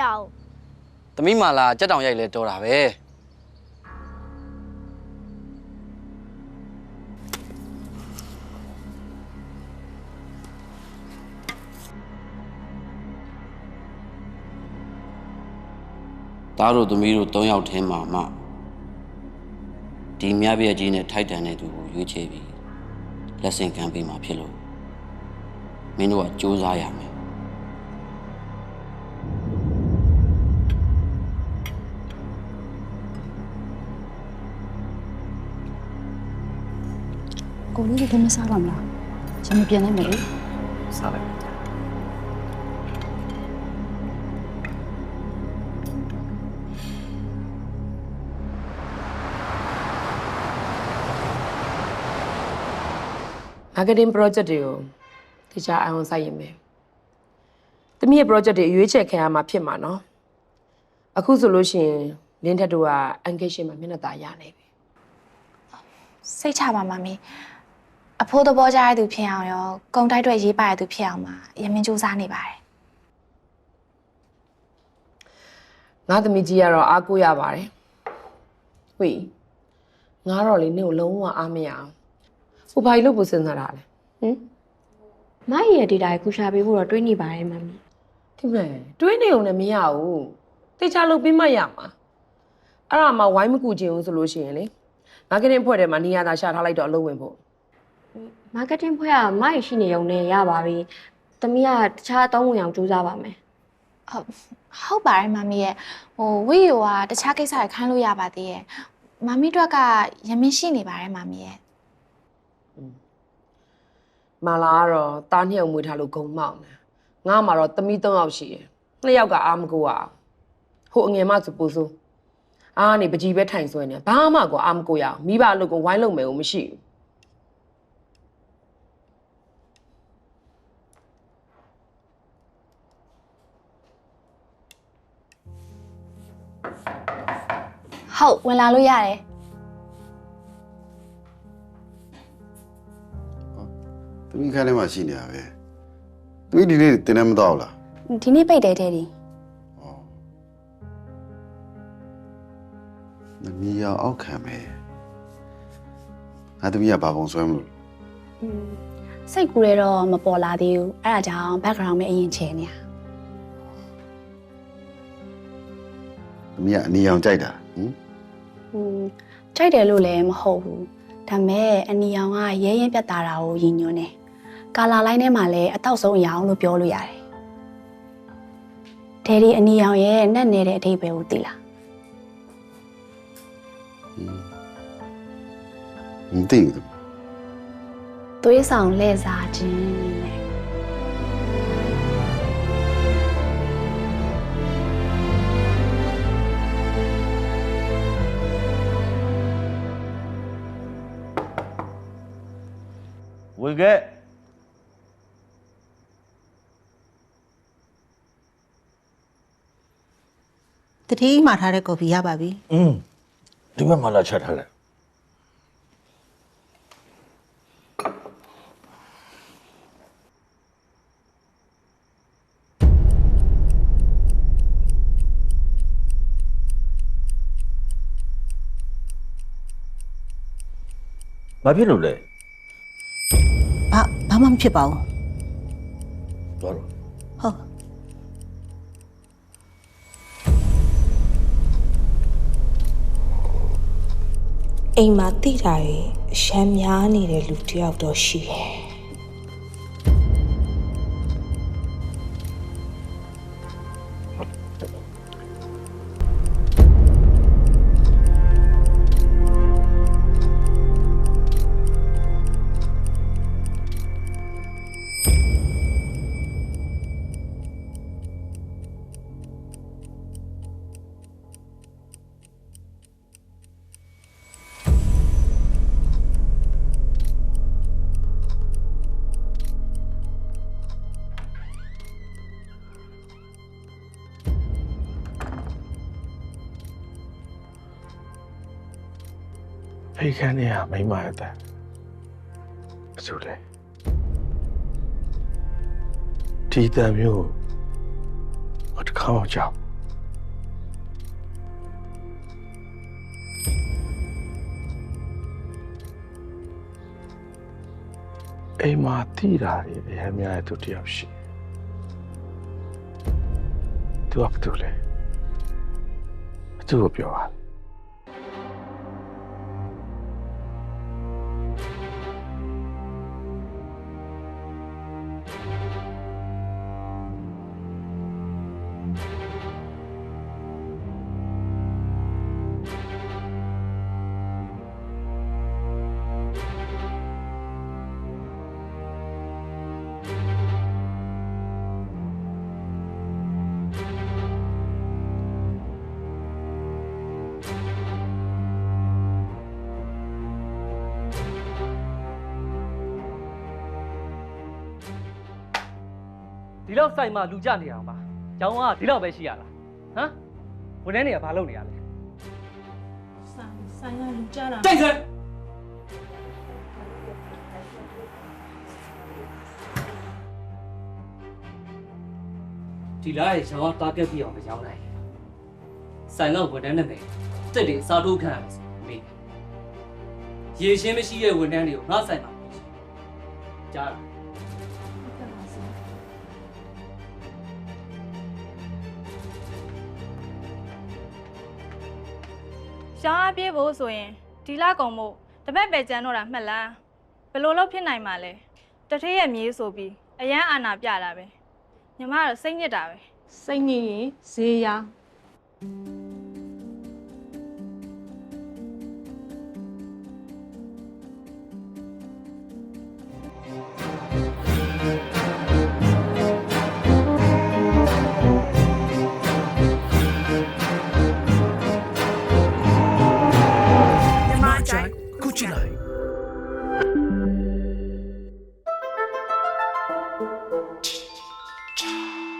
ရရင်မိအောင်သမီးမာလာကြက်တောင်ရိုက်လဲတော်တာပဲသားတို့သမီးတို့၃ယောက်ထဲမှာမှဒီမြပြည့်ကြီးနဲ့ထိုက်တန်တဲ့သူကိုရွေးချယ်ပြီးလက်ဆင့်ကမ်းပေးမှာဖြစ်လို့မင်းတို့ကစူးစမ်းရမယ် ကိုလေးကမစားပါမလားကျွန်တော်ပြန်လိုက်မယ်လေစားလိုက် marketing project တွေကိုတခြားအအောင်ဆိုင်ရင်မယ်။တမီးရဲ့ project တွေရွေးချယ်ခံရမှာဖြစ်မှာနော်။အခုဆိုလို့ရှိရင်လင်းထက်တို့က engagement မှာမျက်နှာသာရနေပြီစိတ်ချပါမမီ အဖိုးသဘောကျတဲ့သူဖြစ်အောင်ရောကုံတိုက်တွေရေးပါတဲ့သူဖြစ်အောင်မှာရမင်းစူးစမ်းနေပါတယ်။ငါသမီးကြီးကတော့အားကိုးရပါတယ်။ဝေးငါတော့လေနင့်ကိုလုံးဝအားမရအောင်။ဟိုဘာကြီးလို့ပူစင်စားတာလဲ။ဟင်မရဲ့ရဲ့ data ကိုရှာပေးဖို့တော့တွေးနေပါတယ်မမီဒီမဲ့တွေးနေုံနဲ့မရဘူး။တေချာလုပ်ပြီးမှရမှာ။အဲ့ဒါမှဝိုင်းမကူချင်ဘူးဆိုလို့ရှိရင်လေ marketing ဖွဲ့ထဲမှာနေရာသာရှာထားလိုက်တော့အလုပ်ဝင်ဖို့ marketing ဖွဲ့ကမရဲ့ရှိနေုံနဲ့ရပါပြီသမီးကတခြားအသုံးဝင်အောင်ကြိုးစားပါမယ်ဟုတ်ဟုတ်ပါတယ်မမီရဲ့ဟိုဝီယိုကတခြားကိစ္စတွေခိုင်းလို့ရပါသေးရဲ့မမီတို့ကရမင်းရှိနေပါတယ်မမီရဲ့မာလာကတော့တားနှစ်ယောက်မွေးထားလို့ဂုံမောက်နေငါမှတော့သမီး၃ယောက်ရှိတယ်နှစ်ယောက်ကအားမကိုရအောင်ဟိုအငယ်မဆိုပူဆိုးအားနေပကြီးပဲထိုင်ဆွဲနေဘာမှကိုအားမကိုရအောင်မိဘအလုပ်ကိုဝိုင်းလုံးမယ်ကိုမရှိဘူး ဟုတ်ဝင်လာလို့ရတယ်သမီးခန်းထဲမှာရှိနေတာပဲသမီးဒီနေ့တင်နေမတော့ဘူးလားဒီနေ့ပိတ်တယ်တဲ့ဒီမမီရောက်အောက်ခံမယ်ငါသမီးကဘာပုံဆွဲမလို့လဲစိတ်ကူရဲတော့မပေါ်လာသေးဘူးအဲ့ဒါကြောင့် background ပဲအရင်ချဲနေရသမီးကအနီရောင်ကြိုက်တာဟင် อืมကြိုက်တယ်လို့လည်းမဟုတ်ဘူးဒါပေမဲ့အနီရောင်ကရဲရဲပြတ်သားတာကိုရည်ညွှန်းတယ်ကာလာလိုင်းထဲမှာလည်းအတောက်ဆုံးအရာအောင်လို့ပြောလို့ရတယ်ဒယ်ဒီအနီရောင်ရဲ့နဲ့နေတဲ့အဓိပ္ပာယ်ကိုသိလားမသိဘူးသွေးဆောင်လဲ့စားခြင်း နဲ့ဝင်ခဲ့တတိမှာထားတဲ့ကော်ဖီရပါပြီอืมဒီဘက်မှာလာချက်ထားလိုက်ဘာဖြစ်လို့လဲဘာဘာ မှမဖြစ်ပါဘူးတော်တော့ဟုတ်အိမ်မှာတိတာတွေအရှမ်းများနေတဲ့လူတစ်ယောက်တော့ရှိတယ် ဖိတ်ခန်းနေရမိမ့်မရတဲ့ဘယ်သူလဲသမီးကအိမ်မှာရှိနေတယ်ဟမ်သမီးကအိမ်မှာရှိနေတယ်ဟမ်ဟင်ဘယ်သူလဲသမီးဒီတန်မျိုးကိုတစ်ခါမှကြောက်အိမ်မှာတိတာတွေအများများတဲ့သူတယောက်ရှိတယ်သူကဘာလုပ်လဲသူ့ကိုပြောပါ ဒီလောက်စိုက်မှလူကြနေအောင်ပါ။ကျောင်းကဒီလောက်ပဲရှိရလား။ဟမ်။ဝန်ထမ်းတွေကဘာလုပ်နေရလဲဆိုင်ဆိုင်ကလူကြတာ။ကြိုက်စဲဒီလားရေရောင်းတာကက်ပြီးအောင်မရောင်းနိုင်။ဆိုင်ကဝန်ထမ်းနာမည်တက်တွေစားထိုးခံရမယ်ဆိုမေး။ရေရှင်းမရှိတဲ့ဝန်ထမ်းတွေကိုငါဆိုင်မှာမရှိ။ကြား ရှောင်းအားပြေးဖို့ဆိုရင်ဒီလကုံမို့တပတ်ပဲကြမ်းတော့တာမှတ်လားဘယ်လိုလုပ်ဖြစ်နိုင်မှာလဲတထည့်ရဲ့မြေးဆိုပြီးအရန်အာနာပြတာပဲညီမကတော့စိတ်ညစ်တာပဲစိတ်ညစ်ရင်ဈေးရောင်း